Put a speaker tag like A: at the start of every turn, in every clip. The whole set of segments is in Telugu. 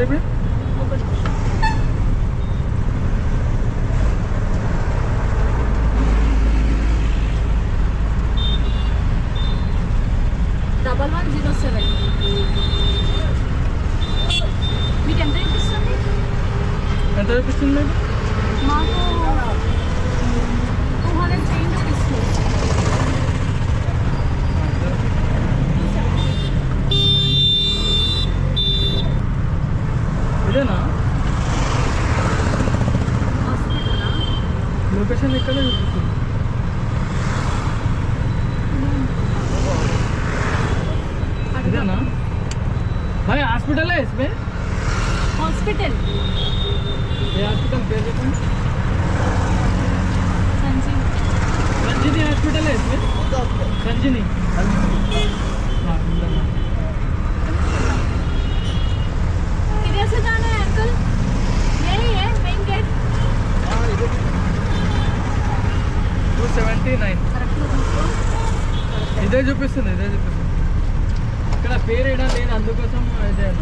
A: দেবে हॉस्पिटल क्या देखो
B: సంజీవ్
A: संजीनी हॉस्पिटल है इसमें संजीनी हाँ इंदिरा।
B: किधर से जाना है अंकल यही है main gate
A: two seventy nine ఇదే చూపిస్తుంది ఇదే చూపిస్తుంది ఇక్కడ పేరు ఏడా లేదు అందుకోసం ఇదే అన్న.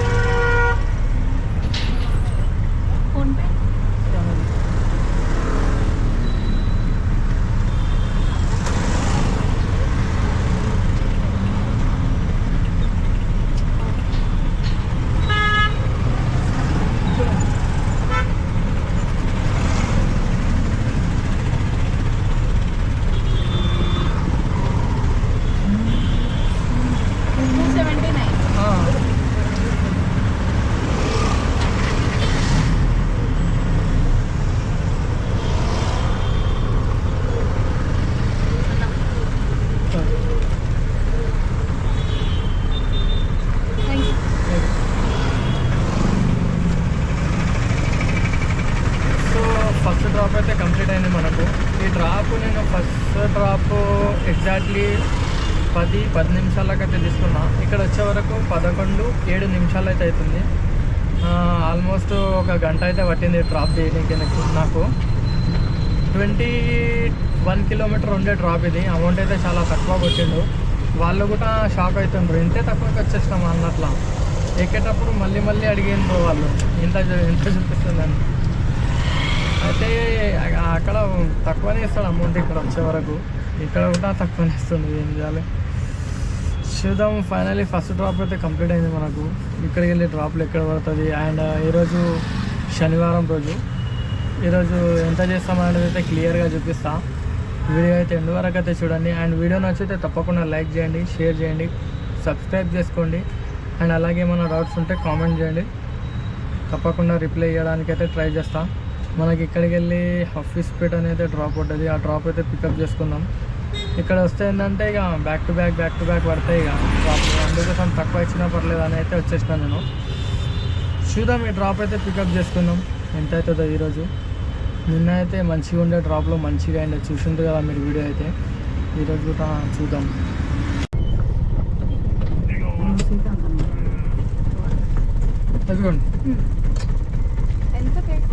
A: అయితే కంప్లీట్ అయింది మనకు. ఈ డ్రాప్ నేను ఫస్ట్ డ్రాప్ ఎగ్జాక్ట్లీ పది పది నిమిషాలకు అయితే తీసుకున్నా. ఇక్కడ వచ్చే వరకు పదకొండు ఏడు నిమిషాలు అయితే అవుతుంది. ఆల్మోస్ట్ ఒక గంట అయితే పట్టింది డ్రాప్ చేయడానికి నాకు నాకు. ట్వంటీ వన్ కిలోమీటర్ ఉండే డ్రాప్ ఇది. అమౌంట్ అయితే చాలా తక్కువ కొట్టిండు. వాళ్ళు కూడా షాక్ అవుతుండ్రు ఇంతే తక్కువకి వచ్చేసినాం అన్నట్లా. ఎక్కేటప్పుడు మళ్ళీ మళ్ళీ అడిగిండ్రు వాళ్ళు. ఇంత ఇంత చూపిస్తుందని. అయితే అక్కడ తక్కువనే ఇస్తాడు అమౌంట్ ఇక్కడ వచ్చే వరకు. ఇక్కడ కూడా తక్కువనే ఇస్తుంది ఏం చేయాలి? చూద్దాం ఫైనలీ ఫస్ట్ డ్రాప్ అయితే కంప్లీట్ అయింది మనకు. ఇక్కడికి వెళ్ళి డ్రాప్లు ఎక్కడ పడుతుంది? అండ్ ఈరోజు శనివారం రోజు. ఈరోజు ఎంత చేస్తామనేది అయితే క్లియర్గా చూపిస్తా. వీడియో అయితే ఎండు వరకు అయితే చూడండి. అండ్ వీడియో నచ్చితే తప్పకుండా లైక్ చేయండి షేర్ చేయండి సబ్స్క్రైబ్ చేసుకోండి. అండ్ అలాగే ఏమైనా డౌట్స్ ఉంటే కామెంట్ చేయండి. తప్పకుండా రిప్లై చేయడానికి అయితే ట్రై చేస్తాను మనకి ఇక్కడికి వెళ్ళి హఫీస్పేట్ అనేది డ్రాప్ ఉంటుంది ఆ డ్రాప్ అయితే పికప్ చేసుకుందాం ఇక్కడ వస్తే ఏంటంటే ఇక back to back back to back పడతాయి ఇక. డ్రాప్ అందుకోసం తక్కువ ఇచ్చినా పర్లేదు అని అయితే వచ్చేసిన నేను. చూద్దాం ఈ డ్రాప్ అయితే పికప్ చేసుకుందాం ఎంత అవుతుందో ఈరోజు. నిన్న అయితే మంచిగా ఉండే డ్రాప్లో మంచిగా అయింది. చూసిండ్రు కదా మీరు వీడియో అయితే. ఈరోజు కూడా చూద్దాం
B: ఎంత కేక్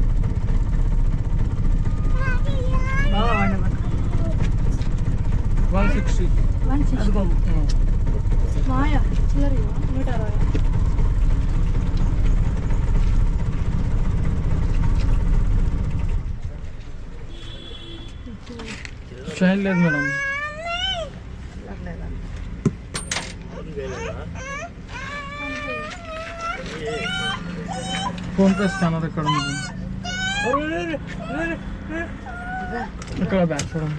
A: వన్ సిక్స్టీ
B: వన్ సిక్స్టీ మాయా చిల్లర ఇవ్వవా? నూట అరవై
A: చైన్ లేదు మేడం ఫోన్పే స్కానర్ ఎక్కడ ఉంది ఇక్కడ బ్యాక్ చూడండి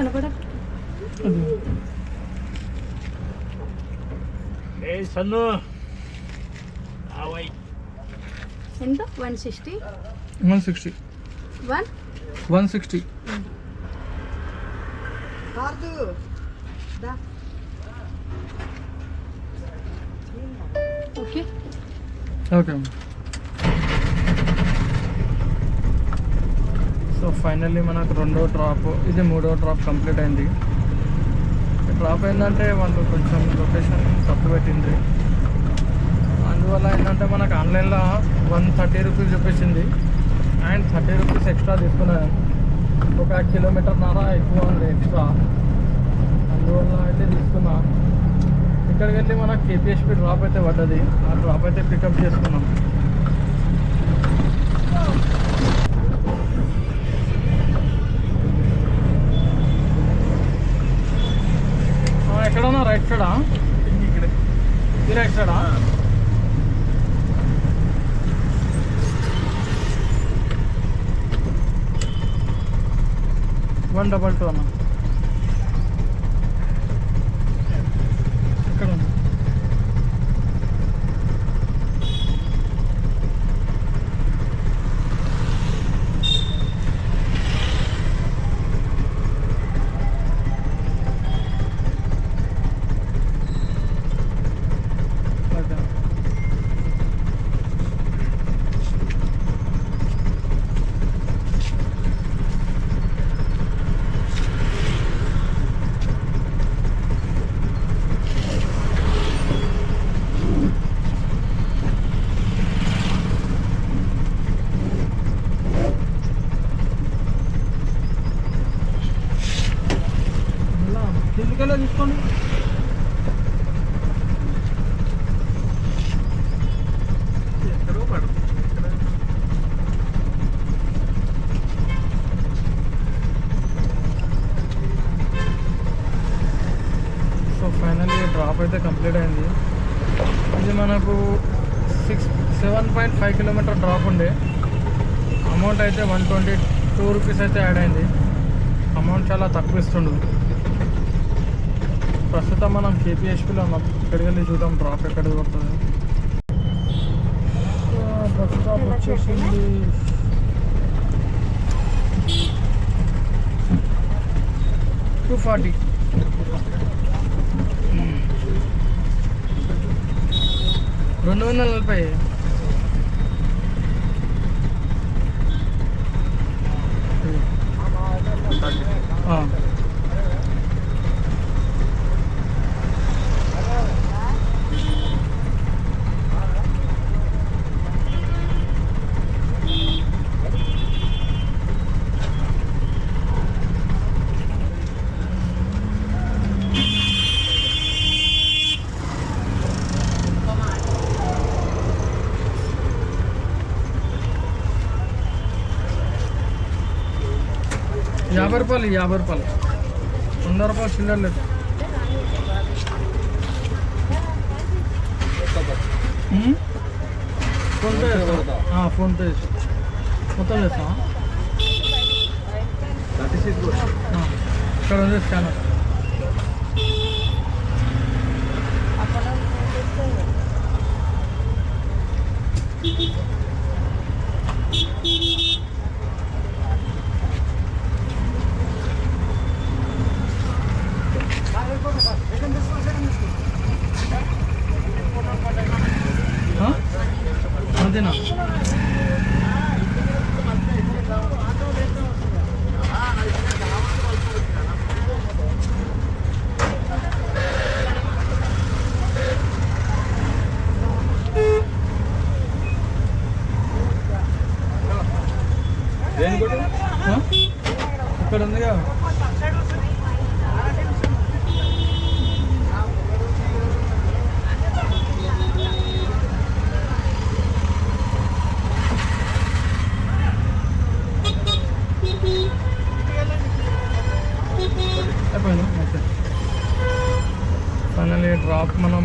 B: కనపడ
C: సన్ను.
B: ఎంత? One sixty?
A: One sixty.
B: One?
A: One sixty.
B: Okay.
A: Okay so finally మనకు రెండో డ్రాప్ ఇది మూడో డ్రాప్ కంప్లీట్ అయింది. డ్రాప్ ఏంటంటే వాళ్ళు కొంచెం లొకేషన్ తప్పు పెట్టింది అందువల్ల ఏంటంటే మనకు ఆన్లైన్లో వన్ థర్టీ రూపీస్ చూపించింది. అండ్ థర్టీ రూపీస్ ఎక్స్ట్రా తీసుకున్నాను. ఒక కిలోమీటర్ నారా ఎక్కువ ఉంది ఎక్స్ట్రా. అందువల్ల అయితే తీసుకున్నా. ఇక్కడికి వెళ్ళి మనకు కేపీఎస్పీ డ్రాప్ అయితే పడ్డది. ఆ డ్రాప్ అయితే పికప్ చేసుకున్నాం ఆ, ఎక్కడన్నా రైట్ సైడా ఈ రైట్ సైడా వన్ డబల్ టూ అన్న ఇక్కడ ఉంది ఓకే. ఇలా కిందికెళ్ళే తీసుకోండి
C: ఎక్కడో పడుతుంది ఎక్కడ
A: సో ఫైనల్లీ డ్రాప్ అయితే కంప్లీట్ అయింది ఇది మనకు six seven point five kilometer drop ఉండే అమౌంట్ అయితే వన్ ట్వంటీ టూ రూపీస్ అయితే యాడ్ అయింది అమౌంట్ చాలా తక్కువ ఇస్తుండు. ప్రస్తుతం మనం కేపీహెచ్పిలో ఉన్నాం. ఇక్కడికి వెళ్ళి చూద్దాం. డ్రాప్ ఎక్కడ పడుతుంది ప్రస్తుతం వచ్చేసింది. Two forty. రెండు వందల నలభై ఆ. యాభై రూపాయలు యాభై రూపాయలు. వంద రూపాయలు చిల్లర లేదు? ఫోన్పే ఫోన్పే మొత్తం చేస్తా. ఇక్కడ ఉంది స్కానర్ ఆ? అంతేనా
C: దేని కూడా
A: ఆ? ఇక్కడ ఉందిగా అయిపోయింది ఓకే ఫైనల్లీ డ్రాప్ మనం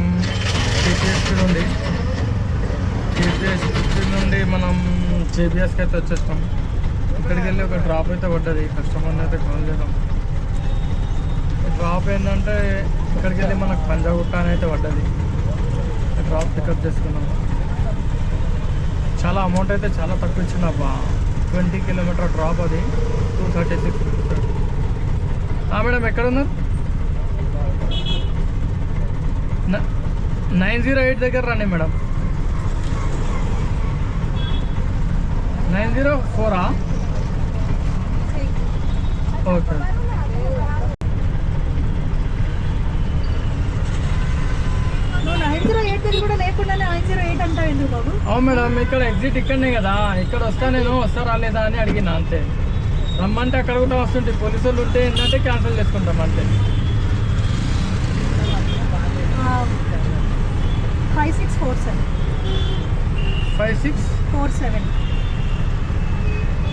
A: టీపీఎస్పీ నుండి టీపీఎస్పీ నుండి మనం జేబీఎస్కి అయితే వచ్చేస్తాం. ఇక్కడికి వెళ్ళి ఒక డ్రాప్ అయితే పడ్డది కస్టమర్ని అయితే కాల్ చేద్దాం. డ్రాప్ ఏంటంటే ఇక్కడికి వెళ్ళి మనకు పంజాగుట్ట అని అయితే పడ్డది. డ్రాప్ పికప్ చేసుకున్నాం. చాలా అమౌంట్ అయితే చాలా తక్కువ ఇచ్చింది అబ్బా. ట్వంటీ కిలోమీటర్ డ్రాప్ అది. టూ థర్టీ సిక్స్ మేడం ఎక్కడ ఉన్నారు? నైన్ జీరో ఎయిట్ దగ్గర రండి మేడం. నైన్ జీరో ఫోరా? ఓకే. అవును మేడం ఇక్కడ ఎగ్జిట్ ఇక్కడనే కదా. ఇక్కడ వస్తా నేను వస్తా రాలేదా అని అడిగిన అంతే. రమ్మంటే అక్కడ కూడా వస్తుంటే పోలీసు వాళ్ళు ఉంటే ఏంటంటే క్యాన్సిల్ చేసుకుంటాం అంతే.
B: Five six four seven
A: five six
B: four seven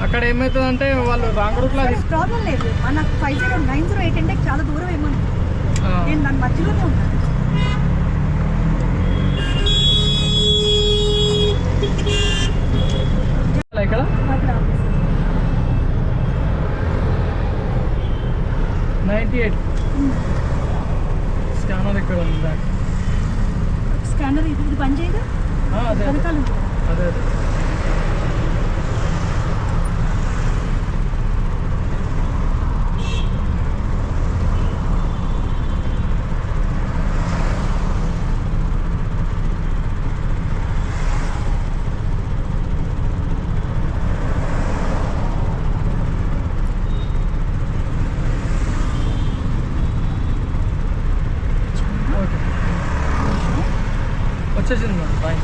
A: అక్కడ ఏమవుతుందంటే వాళ్ళు రాంగ్ రూట్లో తీసు
B: ప్రాబ్లం లేదు. నాకు five zero nine zero eight అంటే చాలా దూరం ఏమన్నా నేను దాని మధ్యలోనే ఉన్నాను
A: ఇక్కడ. Ninety eight. స్కానర్ ఇక్కడ ఉంది బ్యాక్
B: స్కానర్ ఇది పని చేయదు
A: అదే అదే
B: వెనకాల ఉంది కదా.
A: అదే అదే ఓకే వచ్చేసింది మేడం బాయ్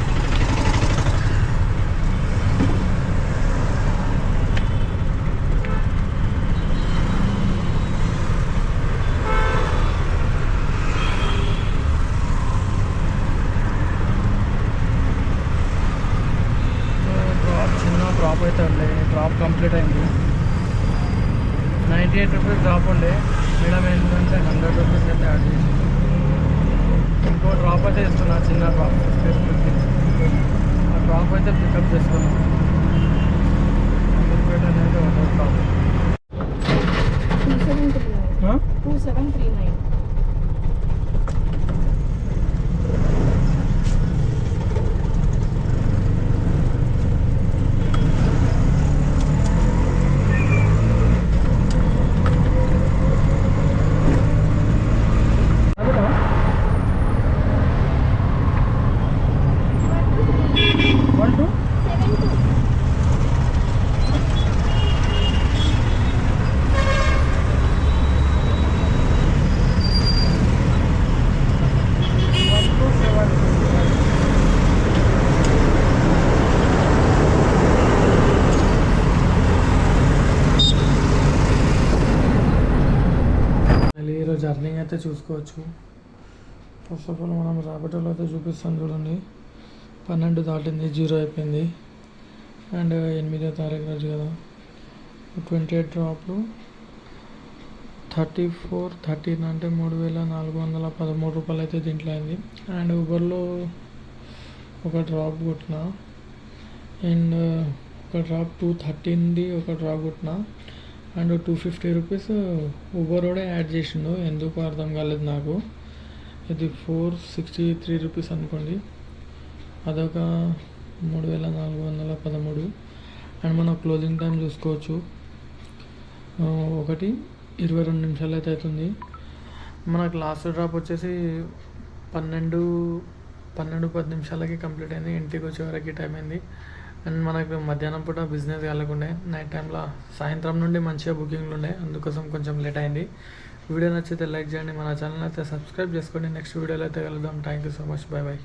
A: డ్రాప్ చిన్న డ్రాప్ అయితే ఉండే డ్రాప్ కంప్లీట్ అయింది నైంటీ ఎయిట్ రూపీస్ డ్రాప్ ఉండే మేడం ఏంటంటే హండ్రెడ్ రూపీస్ అయితే యాడ్ చేసి ఇంకో డ్రాప్ అయితే ఇస్తున్నా చిన్న డ్రాప్ ఆ డ్రాప్ అయితే పికప్ చేసుకున్నాం. అమీర్పేట అనేది ఒక drop
B: two seven three nine two seven three nine
A: one two one two seven మళ్ళీ ఈరోజు జర్నింగ్ అయితే చూసుకోవచ్చు. ఫస్ట్ ఆఫ్ ఆల్ మనం ర్యాపిడోలో అయితే చూపిస్తాం చూడండి. పన్నెండు దాటింది జీరో అయిపోయింది. అండ్ ఎనిమిదో తారీఖు రోజు కదా. ట్వంటీ ఎయిట్ డ్రాప్లు. థర్టీ ఫోర్ థర్టీన్ అంటే మూడు వేల నాలుగు వందల పదమూడు రూపాయలు అయితే దీంట్లో అయింది. అండ్ ఊబర్లో ఒక డ్రాప్ కొట్టిన. అండ్ ఒక డ్రాప్ టూ థర్టీన్ది ఒక డ్రాప్ కొట్టిన. And two fifty rupees Uber కూడా యాడ్ చేసిండు. ఎందుకు అర్థం కాలేదు నాకు. ఇది ఫోర్ సిక్స్టీ త్రీ రూపీస్ అనుకోండి. అదొక మూడు వేల నాలుగు వందల పదమూడు. అండ్ మనం క్లోజింగ్ టైం చూసుకోవచ్చు. ఒకటి ఇరవై రెండు నిమిషాలు అయితే అవుతుంది. మనకు లాస్ట్ డ్రాప్ వచ్చేసి పన్నెండు పన్నెండు పది నిమిషాలకి కంప్లీట్ అయింది. ఇంటికి వచ్చే వరకు టైం అయింది. అండ్ మనకు మధ్యాహ్నం పూట బిజినెస్ కలగకుండే నైట్ టైంలో సాయంత్రం నుండి మంచిగా బుకింగ్లు ఉండే అందుకోసం కొంచెం లేట్ అయింది. వీడియో నచ్చితే లైక్ చేయండి మన ఛానల్ అయితే సబ్స్క్రైబ్ చేసుకోండి. నెక్స్ట్ వీడియోలో అయితే కలుద్దాం. Thank you so much bye bye